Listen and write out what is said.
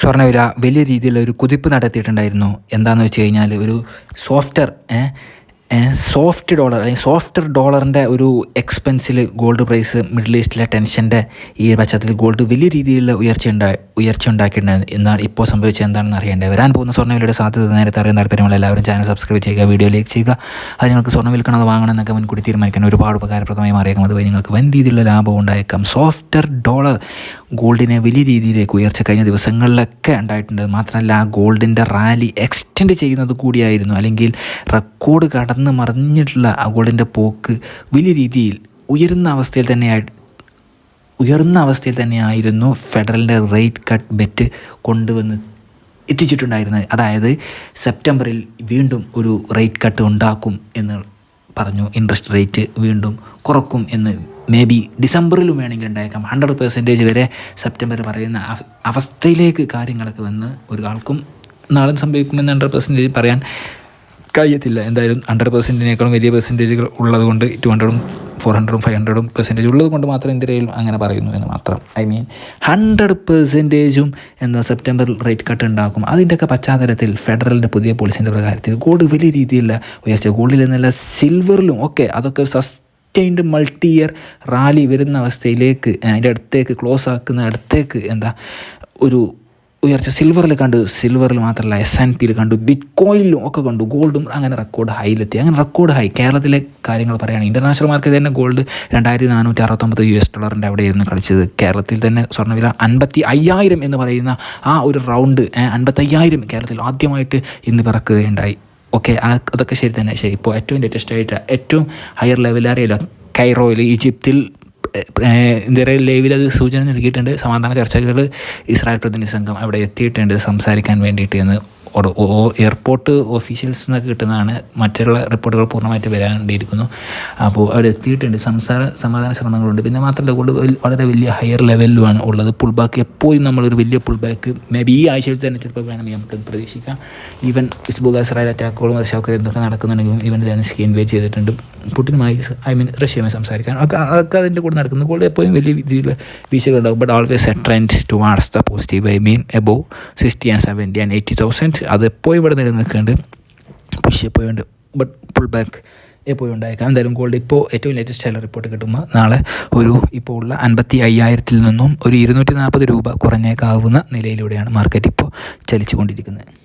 സ്വർണവില വലിയ രീതിയിലുള്ള ഒരു കുതിപ്പ് നടത്തിയിട്ടുണ്ടായിരുന്നു. എന്താണെന്ന് വെച്ച് കഴിഞ്ഞാൽ ഒരു സോഫ്റ്റ്വെയർ സോഫ്റ്റ് ഡോളർ അല്ലെങ്കിൽ സോഫ്റ്റ് ഡോളറിന്റെ ഒരു എക്സ്പെൻസിൽ ഗോൾഡ് പ്രൈസ് മിഡിൽ ഈസ്റ്റിലെ ടെൻഷന്റെ ഈ പശ്ചാത്തലത്തിൽ ഗോൾഡ് വലിയ രീതിയിലുള്ള ഉയർച്ച ഉണ്ടായി ഉയർച്ച ഉണ്ടാക്കിയിട്ടുണ്ട്. എന്നാണ് ഇപ്പോൾ സംഭവിച്ചത് എന്താണെന്ന് അറിയേണ്ടത് വരാൻ പോകുന്ന സ്വർണവിലയുടെ സാധ്യത നേരത്തെ അറിയാൻ താല്പര്യമുള്ള എല്ലാവരും ചാനൽ സബ്സ്ക്രൈബ് ചെയ്യുക വീഡിയോ ലൈക്ക് ചെയ്യുക. അത് നിങ്ങൾക്ക് സ്വർണം വിൽക്കണം അത് വാങ്ങണം എന്നൊക്കെ മുൻകൂട്ടി തീരുമാനിക്കാൻ ഒരുപാട് ഉപകാരപ്രദമായി മാറിയേക്കാം. അതുവഴി നിങ്ങൾക്ക് വൻ രീതിയിലുള്ള ലാഭം ഉണ്ടായേക്കാം. സോഫ്റ്റ്വെയർ ഡോളർ ഗോൾഡിനെ വലിയ രീതിയിലേക്ക് ഉയർച്ച കഴിഞ്ഞ ദിവസങ്ങളിലൊക്കെ ഉണ്ടായിട്ടുണ്ട്. മാത്രമല്ല ആ ഗോൾഡിന്റെ റാലി എക്സ്റ്റെൻഡ് ചെയ്യുന്നത് കൂടിയായിരുന്നു. അല്ലെങ്കിൽ റെക്കോർഡ് കടന്ന് മറിഞ്ഞിട്ടുള്ള ആ ഗോൾഡിന്റെ പോക്ക് വലിയ രീതിയിൽ ഉയരുന്ന അവസ്ഥയിൽ തന്നെയായി ഉയർന്ന അവസ്ഥയിൽ തന്നെയായിരുന്നു ഫെഡറലിന്റെ റേറ്റ് കട്ട് ബെറ്റ് കൊണ്ടുവന്ന് എത്തിച്ചിട്ടുണ്ടായിരുന്നത്. അതായത് സെപ്റ്റംബറിൽ വീണ്ടും ഒരു റേറ്റ് കട്ട് ഉണ്ടാക്കും എന്ന് പറഞ്ഞു ഇൻട്രസ്റ്റ് റേറ്റ് വീണ്ടും കുറക്കും എന്ന്. മേ ബി ഡിസംബറിലും വേണമെങ്കിൽ ഉണ്ടായേക്കാം. ഹൺഡ്രഡ് പെർസെന്റേജ് വരെ സെപ്റ്റംബർ പറയുന്ന അവസ്ഥയിലേക്ക് കാര്യങ്ങളൊക്കെ വന്ന് ഒരാൾക്കും നാളെ സംഭവിക്കുമെന്ന് ഹൺഡ്രഡ് പെർസെന്റേജ് പറയാൻ കഴിയത്തില്ല. എന്തായാലും ഹൺഡ്രഡ് പെർസെന്റിനേക്കാളും വലിയ പെർസെന്റേജുകൾ ഉള്ളതുകൊണ്ട് ടു ഹൺഡ്രഡും ഫോർ ഹൺഡ്രഡും ഫൈവ് ഹൺഡ്രഡും പെർസെന്റേജ് ഉള്ളത് കൊണ്ട് മാത്രം ഇന്ത്യയിൽ അങ്ങനെ പറയുന്നു എന്ന് മാത്രം. ഐ മീൻ ഹൺഡ്രഡ് പെർസെന്റേജും എന്താ സെപ്റ്റംബറിൽ റേറ്റ് കട്ട് ഉണ്ടാക്കും. അതിന്റെയൊക്കെ പശ്ചാത്തലത്തിൽ ഫെഡറലിന്റെ പുതിയ പോളിസിന്റെ പ്രകാരത്തിൽ ഗോൾഡ് വലിയ രീതിയിലുള്ള ഉയർച്ച. ഗോൾഡിൽ നിന്നല്ല സിൽവറിലും ഒക്കെ അതൊക്കെ സസ്റ്റൈൻഡ് മൾട്ടി ഇയർ റാലി വരുന്ന അവസ്ഥയിലേക്ക് അതിന്റെ അടുത്തേക്ക് ക്ലോസ് ആക്കുന്ന അടുത്തേക്ക് എന്താ ഒരു ഉയർച്ച. സിൽവറിൽ കണ്ടു. സിൽവറിൽ മാത്രമല്ല എസ് ആൻഡ് പിയിൽ കണ്ടു. ബിറ്റ് കോയിലും ഒക്കെ കണ്ടു. ഗോൾഡും അങ്ങനെ റെക്കോർഡ് ഹൈയിലെത്തി അങ്ങനെ റെക്കോർഡ് ഹൈ കേരളത്തിലെ കാര്യങ്ങൾ പറയുകയാണ് ഇന്റർനാഷണൽ മാർക്കറ്റ് തന്നെ ഗോൾഡ് രണ്ടായിരത്തി നാനൂറ്റി അറുപത്തൊമ്പത് യു എസ് ഡോളറിന്റെ അവിടെയായിരുന്നു കളിച്ചത്. കേരളത്തിൽ തന്നെ സ്വർണവില അൻപത്തി അയ്യായിരം എന്ന് പറയുന്ന ആ ഒരു റൗണ്ട് അൻപത്തയ്യായിരം കേരളത്തിൽ ആദ്യമായിട്ട് ഇന്ന് പിറക്കുകയുണ്ടായി. ഓക്കെ അതൊക്കെ ശരി തന്നെ. ശരി ഇപ്പോൾ ഏറ്റവും ലേറ്റസ്റ്റ് ആയിട്ട് ഏറ്റവും ഹയർ ലെവൽ അറിയില്ല കൈറോയിൽ ഈജിപ്തിൽ ഇന്ത്യയുടെ ലൈവിൽ അത് സൂചന നൽകിയിട്ടുണ്ട്. സമാധാന ചർച്ചകൾ ഇസ്രായേൽ പ്രതിനിധി സംഘം അവിടെ എത്തിയിട്ടുണ്ട് സംസാരിക്കാൻ വേണ്ടിയിട്ട് എന്ന്. എയർപോർട്ട് ഓഫീഷ്യൽസ് നിന്നൊക്കെ കിട്ടുന്നതാണ്. മറ്റുള്ള റിപ്പോർട്ടുകൾ പൂർണമായിട്ട് വരാണ്ടിരിക്കുന്നു. അപ്പോൾ അവിടെ എത്തിയിട്ടുണ്ട്. സംസാര സമാധാന ശ്രമങ്ങളുണ്ട്. പിന്നെ മാത്രമല്ല കൂടുതൽ വളരെ വലിയ ഹയർ ലെവലിലുമാണ് ഉള്ളത്. പുൾ ബാക്ക് എപ്പോഴും നമ്മളൊരു വലിയ പുൾ ബാക്ക് മേ ബി ഈ ആഴ്ചയിൽ തന്നെ ചിലപ്പോൾ വേണമെങ്കിൽ നമുക്ക് പ്രതീക്ഷിക്കാം. ഈവൻ ഇസ്ബുഗ ഇസ്രായേൽ അറ്റാക്കുകളും വർഷമൊക്കെ എന്തൊക്കെ നടക്കുന്നുണ്ടെങ്കിലും ഈവൻ ലെൻസ്കി ഇൻവൈറ്റ് ചെയ്തിട്ടുണ്ട്. പുട്ടിനുമായി ഐ മീൻ റഷ്യയുമായി സംസാരിക്കാൻ. ഒക്കെ അതൊക്കെ അതിന്റെ കൂടെ നടക്കുന്നു കൂടുതൽ എപ്പോഴും വലിയ രീതിയിൽ വീഴ്ചകളുണ്ടാകും but always a trend towards the positive I mean above sixty and seventy and eighty thousand അത് എപ്പോഴും ഇവിടെ നിലനിൽക്കുന്നുണ്ട്. പുഷ് എപ്പോഴും ഉണ്ട്. ബട്ട് പുൾ ബാക്ക് എപ്പോഴും ഉണ്ടായേക്കാം. എന്തായാലും ഗോൾഡ് ഇപ്പോൾ ഏറ്റവും ലേറ്റസ്റ്റ് ചില റിപ്പോർട്ട് കിട്ടുമ്പോൾ നാളെ ഒരു ഇപ്പോൾ ഉള്ള അൻപത്തി അയ്യായിരത്തിൽ നിന്നും ഒരു ഇരുന്നൂറ്റി നാൽപ്പത് രൂപ കുറഞ്ഞേക്കാവുന്ന നിലയിലൂടെയാണ് മാർക്കറ്റ് ഇപ്പോൾ ചലിച്ചുകൊണ്ടിരിക്കുന്നത്.